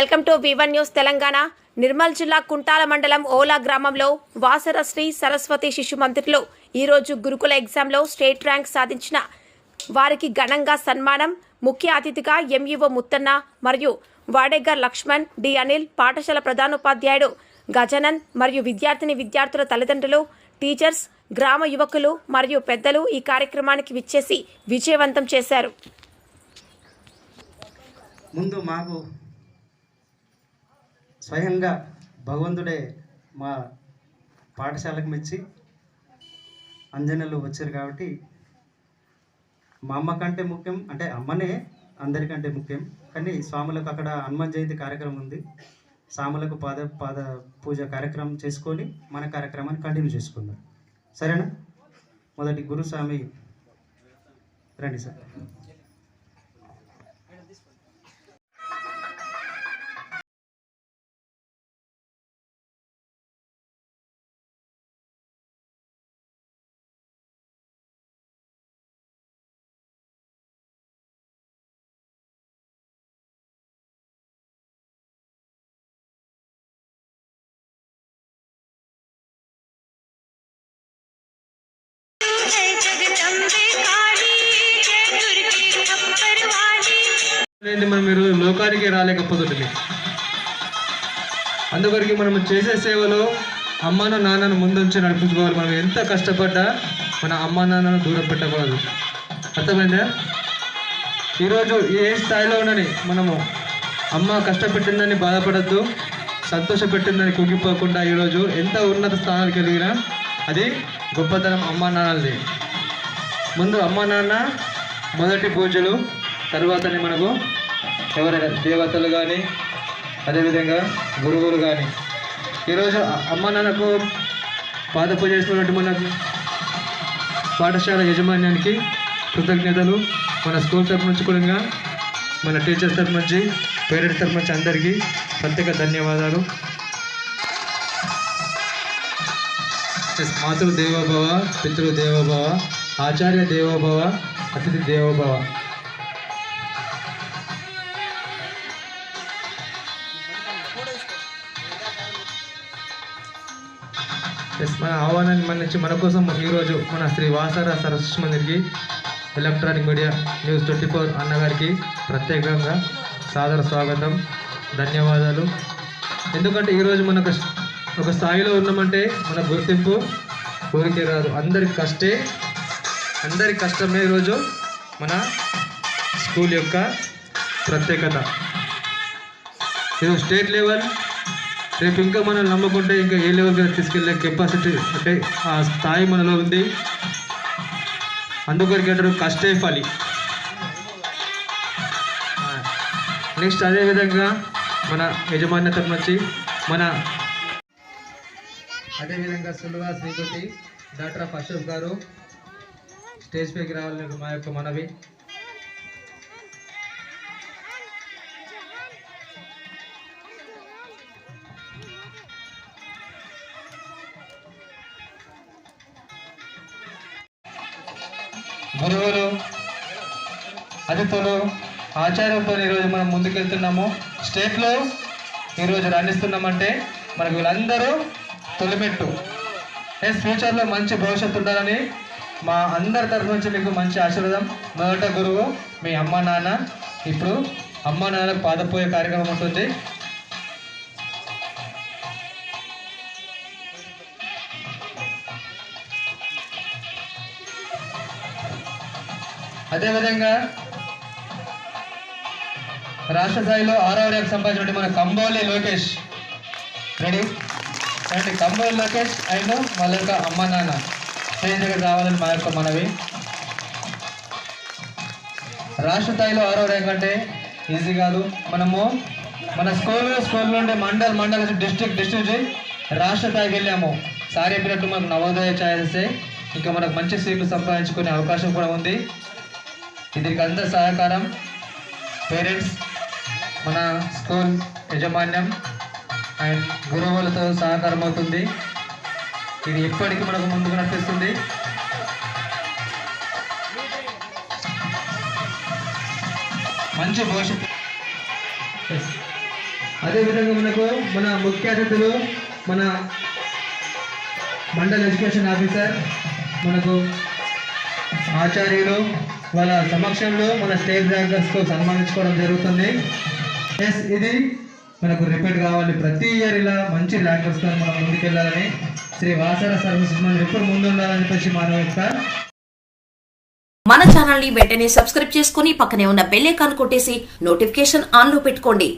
Welcome to V one news Telangana. Nirmal జిల్లా కుంటాల మండలం ఓలా గ్రామంలో వాసర శ్రీ సరస్వతి శిశు మందిర్లో ఈరోజు గురుకుల ఎగ్జామ్లో స్టేట్ ర్యాంక్ సాధించిన వారికి ఘనంగా సన్మానం ముఖ్య అతిథిగా ఎంఈఓ ముత్తన్న మరియు వాడేగర్ లక్ష్మణ్ డి అనిల్ పాఠశాల ప్రధానోపాధ్యాయుడు గజనన్ మరియు విద్యార్థిని విద్యార్థుల తల్లిదండ్రులు టీచర్స్ గ్రామ యువకులు మరియు పెద్దలు ఈ కార్యక్రమానికి విచ్చేసి విజయవంతం చేశారు. ముందు మాకు స్వయంగా భగవంతుడే మా పాఠశాలకు మెచ్చి అంజనలు వచ్చారు కాబట్టి మా అమ్మ కంటే ముఖ్యం అంటే అమ్మనే అందరికంటే ముఖ్యం. కానీ స్వాములకు అక్కడ హనుమాన్ జయంతి కార్యక్రమం ఉంది. సాములకు పాద పాద పూజ కార్యక్రమం చేసుకొని మన కార్యక్రమాన్ని కంటిన్యూ చేసుకుందాం. సరేనా? మొదటి గురుస్వామి రండి సార్. మనం లోకానికి రాలేకపోతుంది అందుకొరికి మనం చేసే సేవలో అమ్మను నాన్నను ముందుంచి నడిపించుకోవాలి. మనం ఎంత కష్టపడ్డా మన అమ్మ నాన్నను దూరం పెట్టకూడదు. అర్థమైందా? ఈరోజు ఏ స్థాయిలో ఉండని మనము అమ్మ కష్టపెట్టిందని బాధపడద్దు సంతోషపెట్టిందని కుంగిపోకుండా ఈరోజు ఎంత ఉన్నత స్థానానికి కలిగినా అది గొప్పతనం అమ్మ నాన్నలది. ముందు అమ్మ నాన్న మొదటి పూజలు తర్వాతనే మనకు ఎవరైనా దేవతలు కానీ అదేవిధంగా గురువులు కానీ ఈరోజు అమ్మ నాన్నకు పాద పూజ చేసినటువంటి మన పాఠశాల యాజమాన్యానికి కృతజ్ఞతలు. మన స్కూల్ తరఫు నుంచి కూడా మన టీచర్స్ తరఫు నుంచి పేరెంట్స్ తరఫు నుంచి అందరికీ ప్రత్యేక ధన్యవాదాలు. ఎస్, మాతృ దేవోభవ పితృ దేవోభవ ఆచార్య దేవోభవ అతిథి దేవోభవ. ఎస్, మన ఆహ్వానాన్ని మన్నించి మన కోసం ఈరోజు మన Shri Vasara Saraswati మందిర్కి electronic media news twenty four అన్నగారికి ప్రత్యేకంగా సాదర స్వాగతం ధన్యవాదాలు. ఎందుకంటే ఈరోజు మనకు ఒక స్థాయిలో ఉన్నామంటే మన గుర్తింపు ఊరికే రాదు. అందరి కష్టే అందరి కష్టమే ఈరోజు మన స్కూల్ యొక్క ప్రత్యేకత. ఇది స్టేట్ లెవెల్ రేపు ఇంకా మనం నమ్ముకుంటే ఇంకా ఏ లెవెల్కి తీసుకెళ్ళే కెపాసిటీ అంటే ఆ స్థాయి మనలో ఉంది. అందుకొరికి అంటారు కష్టే ఫలి. నెక్స్ట్ అదేవిధంగా మన యజమాన్య తరపు నుంచి మన అదేవిధంగా సులువా శ్రీపతి డాక్టర్ ఆఫ్ అశోక్ గారు స్టేజ్ పైకి రావాలని మా యొక్క మనవి. గురువులు అతిథులు ఆచార్యంతో ఈరోజు మనం ముందుకెళ్తున్నాము. స్టేట్లో ఈరోజు రాణిస్తున్నామంటే మనకు వీళ్ళందరూ తొలిమెట్టు. ఎస్ ఫ్యూచర్లో మంచి భవిష్యత్తు ఉండాలని మా అందరి తరఫు నుంచి మీకు మంచి ఆశీర్వాదం. మొదట గురువు మీ అమ్మ నాన్న ఇప్పుడు అమ్మ నాన్న పాదపోయే కార్యక్రమం ఉంటుంది. అదేవిధంగా రాష్ట్ర స్థాయిలో ఆరో ర్యాంక్ సంపాదించినటువంటి మన కంబోలి లోకేష్. రెడీ అండ్ కంబర్ లోకేష్ అండ్ వాళ్ళ యొక్క అమ్మ నాన్న. స్టేజ్ దగ్గర రావాలని మా యొక్క మనవి. రాష్ట్ర స్థాయిలో ఆరో ర్యాంక్ అంటే ఈజీ కాదు. మనము మన స్కూల్ స్కూల్ నుండి మండల్ మండల్ డిస్ట్రిక్ట్ డిస్ట్రిక్ట్ రాష్ట్ర స్థాయికి వెళ్ళాము. సార్ చెప్పినట్టు మనకు నవోదయ ఛాయిస్తే ఇంకా మనకు మంచి సీట్లు సంపాదించుకునే అవకాశం కూడా ఉంది. దీనికి అందరి సహకారం. పేరెంట్స్ మన స్కూల్ యజమాన్యం అండ్ గురువులతో సహకారం అవుతుంది ఇది ఎప్పటికీ మనకు ముందుకు నడిపిస్తుంది. మంచి భవిష్యత్తు. అదేవిధంగా మనకు మన ముఖ్య అతిథులు మన మండల్ ఎడ్యుకేషన్ ఆఫీసర్ మనకు ఆచార్యులు వాళ్ళ సమక్షంలో మన స్టేట్ ర్యాంకర్స్కు సన్మానించుకోవడం జరుగుతుంది. ఎస్ ఇది మనకు రిపీట్ కావాలి. ప్రతి ఇయర్ ఇలా మంచి ర్యాంక్ ర్యాంకర్స్తో మనం ముందుకెళ్ళాలని శ్రీ వాసర సర్వీసెస్ మనం ఎప్పుడు ముందుండాలని చెప్పేసి మన యొక్క మన ఛానల్ని వెంటనే సబ్స్క్రైబ్ చేసుకుని పక్కనే ఉన్న బెల్ ఐకాన్ కొట్టేసి నోటిఫికేషన్ ఆన్లో పెట్టుకోండి.